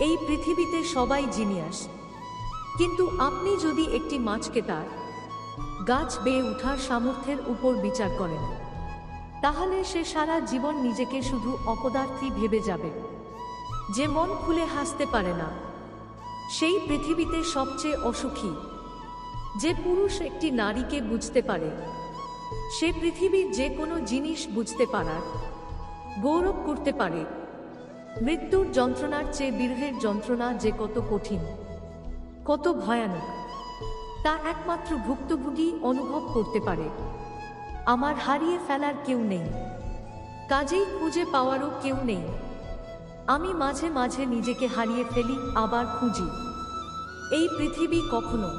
এই পৃথিবীতে সবাই জিনিয়াস। কিন্তু আপনি যদি একটি মাছকে তার গাছ বেয়ে ওঠার সামর্থ্যের উপর বিচার করেন, তাহলে সে সারা জীবন নিজেকে শুধু অপদার্থী ভেবে যাবে। যে মন খুলে হাসতে পারে না, সেই পৃথিবীতে সবচেয়ে অসুখী। যে পুরুষ একটি নারীকে বুঝতে পারে, সে পৃথিবীর যে কোনো জিনিস বুঝতে পারার, গৌরব করতে পারে। মৃত্যুর যন্ত্রণার চেয়ে বিরহের যন্ত্রণা যে কত কঠিন, কত ভয়ানক, তা একমাত্র ভুক্তভোগী অনুভব করতে পারে। আমার হারিয়ে ফেলার কেউ নেই, কাজেই খুঁজে পাওয়ারও কেউ নেই। আমি মাঝে মাঝে নিজেকে হারিয়ে ফেলি, আবার খুঁজি। এই পৃথিবী কখনো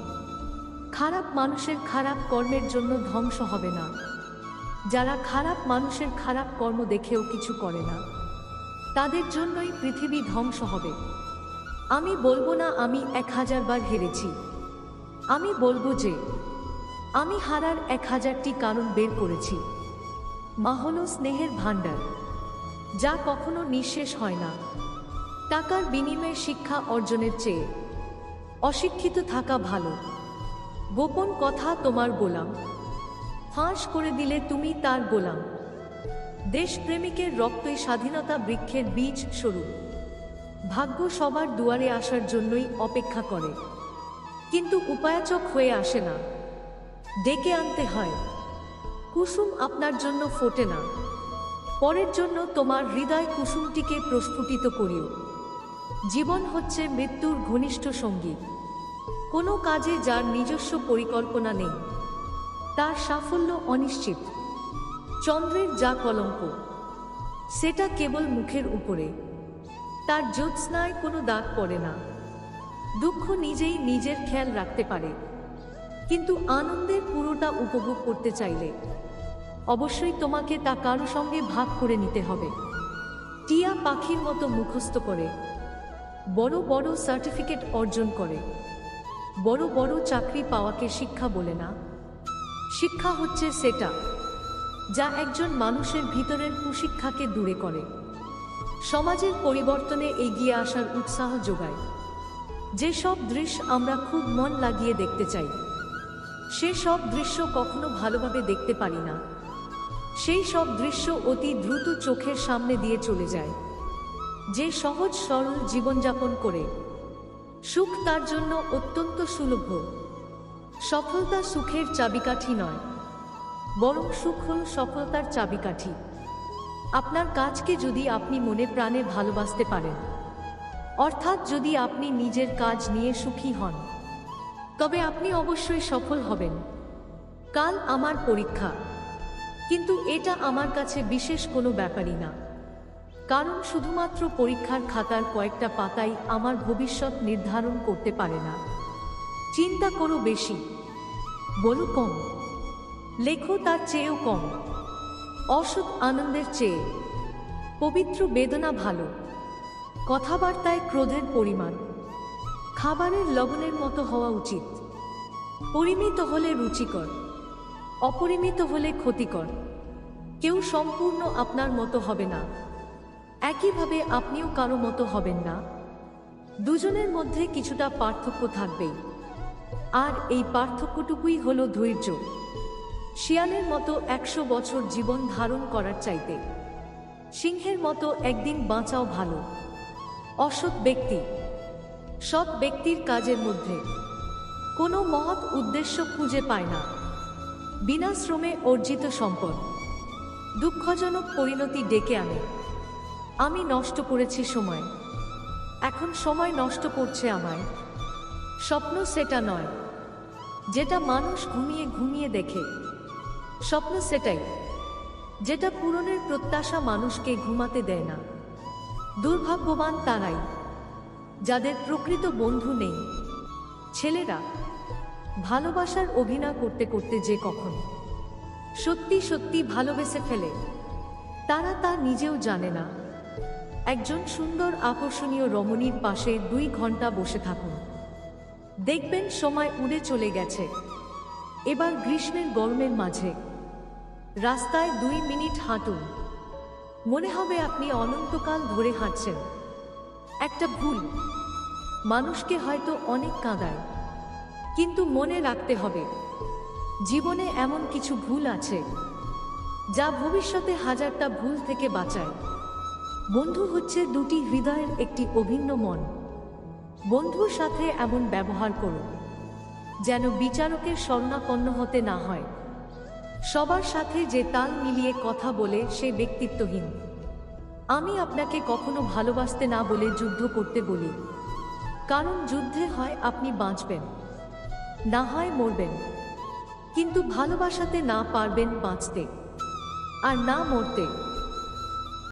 খারাপ মানুষের খারাপ কর্মের জন্য ধ্বংস হবে না। যারা খারাপ মানুষের খারাপ কর্ম দেখেও কিছু করে না। তাদের জন্যই পৃথিবী ধ্বংস হবে। আমি বলব না আমি এক হাজার বার হেরেছি। আমি বলব যে, আমি হারার এক হাজারটি কারণ বের করেছি। মা হলো স্নেহের ভাণ্ডার, যা কখনো নিঃশেষ হয় না। টাকার বিনিময়ে শিক্ষা অর্জনের চেয়ে। অশিক্ষিত থাকা ভালো। গোপন কথা তোমার গোলাম। ফাঁস করে দিলে তুমি তার গোলাম। দেশপ্রেমিকের রক্তই স্বাধীনতা বৃক্ষের বীজ স্বরূপ। ভাগ্য সবার দুয়ারে আসার জন্যই অপেক্ষা করে। কিন্তু উপায়াচক হয়ে আসে না। ডেকে আনতে হয়। কুসুম আপনার জন্য ফোটে না। পরের জন্য তোমার হৃদয় কুসুমটিকে প্রস্ফুটিত করিও। জীবন হচ্ছে মৃত্যুর ঘনিষ্ঠ সঙ্গী। কোনো কাজে যার নিজস্ব পরিকল্পনা নেই। তার সাফল্য অনিশ্চিত। চন্দ্রের যা কলঙ্ক, সেটা কেবল মুখের উপরে। তার জ্যোৎস্নায় কোনো দাগ পড়ে না। দুঃখ নিজেই নিজের খেয়াল রাখতে পারে। কিন্তু আনন্দের পুরোটা উপভোগ করতে চাইলে অবশ্যই তোমাকে তা কারও সঙ্গে ভাগ করে নিতে হবে। টিয়া পাখির মতো মুখস্থ করে, বড় বড় সার্টিফিকেট অর্জন করে। বড় বড় চাকরি পাওয়াকে শিক্ষা বলে না। শিক্ষা হচ্ছে সেটা। যা একজন মানুষের ভিতরের কুশিক্ষাকে দূরে করে। সমাজের পরিবর্তনে এগিয়ে আসার উৎসাহ যোগায়। যেসব দৃশ্য আমরা খুব মন লাগিয়ে দেখতে চাই সে সব দৃশ্য কখনো ভালোভাবে দেখতে পারি না। সেই সব দৃশ্য অতি দ্রুত চোখের সামনে দিয়ে চলে যায়। যে সহজ সরল জীবনযাপন করে, সুখ তার জন্য অত্যন্ত সুলভ। সফলতা সুখের চাবিকাঠি নয়। বরং সুখ হল সফলতার চাবিকাঠি। আপনার কাজকে যদি আপনি মনে প্রাণে ভালোবাসতে পারেন, অর্থাৎ যদি আপনি নিজের কাজ নিয়ে সুখী হন, তবে আপনি অবশ্যই সফল হবেন। কাল আমার পরীক্ষা, কিন্তু এটা আমার কাছে বিশেষ কোনো ব্যাপারই না। কারণ শুধুমাত্র পরীক্ষার খাতার কয়েকটা পাতাই আমার ভবিষ্যৎ নির্ধারণ করতে পারে না। চিন্তা করো বেশি, বলো কম। লেখো তার চেয়েও কম। অসৎ আনন্দের চেয়ে। পবিত্র বেদনা ভালো। কথাবার্তায় ক্রোধের পরিমাণ। খাবারের লবণের মতো হওয়া উচিত। পরিমিত হলে রুচিকর। অপরিমিত হলে ক্ষতিকর। কেউ সম্পূর্ণ আপনার মতো হবে না। একইভাবে আপনিও কারও মতো হবেন না। দুজনের মধ্যে কিছুটা পার্থক্য থাকবেই। আর এই পার্থক্যটুকুই হলো ধৈর্য। শিয়ালের মতো একশো বছর জীবন ধারণ করার চাইতে। সিংহের মতো একদিন বাঁচাও ভালো। অসৎ ব্যক্তি। সৎ ব্যক্তির কাজের মধ্যে। কোনো মহৎ উদ্দেশ্য খুঁজে পায় না। বিনা শ্রমে অর্জিত সম্পদ। দুঃখজনক পরিণতি ডেকে আনে। আমি নষ্ট করেছি সময়। এখন সময় নষ্ট করছে আমায়। স্বপ্ন সেটা নয়। যেটা মানুষ ঘুমিয়ে ঘুমিয়ে দেখে। স্বপ্ন সেটাই, যেটা পূরণের প্রত্যাশা মানুষকে ঘুমাতে দেয় না। দুর্ভাগ্যবান তারাই, যাদের প্রকৃত বন্ধু নেই। ছেলেরা, ভালোবাসার অভিনয় করতে করতে যে কখন, সত্যি সত্যি ভালোবেসে ফেলে। তারা তা নিজেও জানে না। একজন সুন্দর আকর্ষণীয় রমণীর পাশে দুই ঘণ্টা বসে থাকুন। দেখবেন সময় উড়ে চলে গেছে। এবার গ্রীষ্মের গরমের মাঝে রাস্তায় দুই মিনিট হাঁটুন। মনে হবে আপনি অনন্তকাল ধরে হাঁটছেন। একটা ভুল। মানুষকে হয়তো অনেক কাঁদায়। কিন্তু মনে রাখতে হবে, জীবনে এমন কিছু ভুল আছে, যা ভবিষ্যতে হাজারটা ভুল থেকে বাঁচায়। বন্ধু হচ্ছে দুটি হৃদয়ের একটি অভিন্ন মন। বন্ধুর সাথে এমন ব্যবহার করুন, যেন বিচারকের স্বর্ণাপন্ন হতে না হয়। সবার সাথে যে তাল মিলিয়ে কথা বলে সে ব্যক্তিত্বহীন। আমি আপনাকে কখনো ভালোবাসতে না বলে যুদ্ধ করতে বলি। কারণ যুদ্ধে হয় আপনি বাঁচবেন, না হয় মরবেন। কিন্তু ভালোবাসাতে না পারবেন বাঁচতে, আর না মরতে